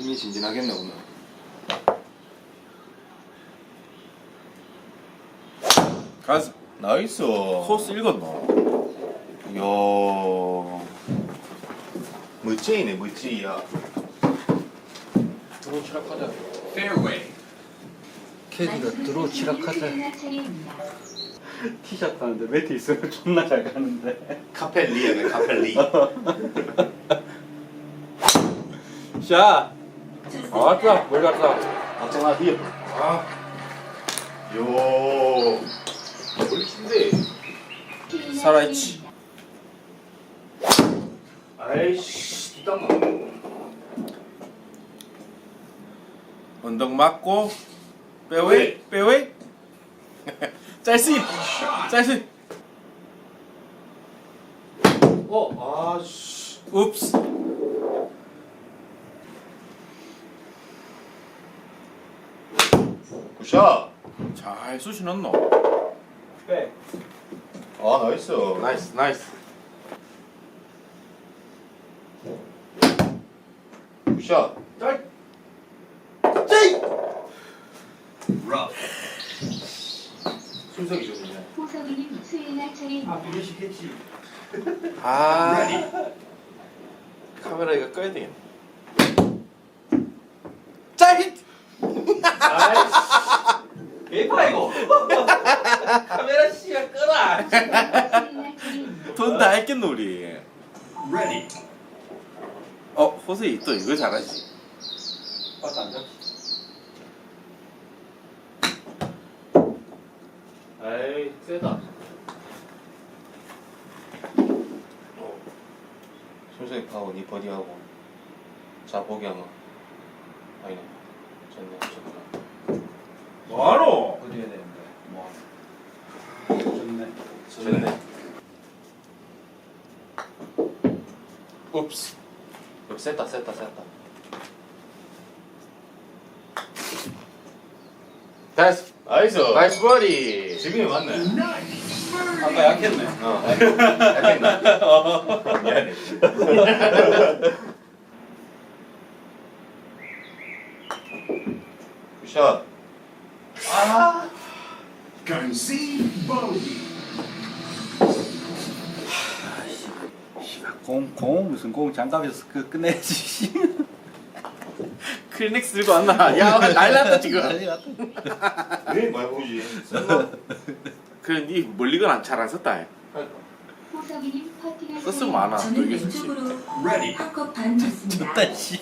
흥미진진하겠네 오늘. 가스 나이스. 코스 읽었노? 이야. 멋쟁이네 멋쟁이야. 드로우 추락하자. Fairway. 캐디가 추락하자. 차례입니다. 티셔츠 하는데 매트 있으면 존나 잘 가는데. 카펠리야 카펠리. 샷! 아, 왔다. 뭘 갔다. 박정아 뒤에. 아. 요. 멀친데. 살아있지. 아이씨 뒷땅나. 언덕 맞고 빼웨이 빼웨이 짤스 짤스 어, 아씨. 읍스 굿샷. 잘 쑤시놨노 빼. 아, 나이스. 나이스 나이스 굿샷. 짤! Rough. 순석이 좋네. 호석이님 수요일 날 차례입니다. 아, 비교식 했지. 아. 카메라 이거 꺼야 되겠네 짤 아이씨. 예파, 이거. 카메라 씨가 끄라. 수요일날 차례입니다. 돈다 했겠노 우리 Ready. 어 호세이 또 이거 잘하지 맞다, 안 잡지. 에이, 세다. 순석이 파고 니 버디하고. 자, 보기 한번. 아니네. 좋네. 좋다. 뭐하노 어디 해야 되는데. 뭐. 좋네. 좋네. 읍스 여기 셌다, 셌다, 셌다. 나이스 나이스. 나이스 버디 지금이 맞네. 아까 약했네. 어, 약했나? 미안해. 굿샷. Concede bogey. 공, 공, 무슨 공 장갑에서 그 끝내야지. 씨. 클리닉스 들고 왔나 야 났다 지금 왜 많이 보지? 그니 멀리건 잘안 썼다 호석이님 퍼팅할 썼으면 많아 또 차례입니다. 이게 좋지 Ready. 한컵 반 쳤습니다. 됐다, 씨.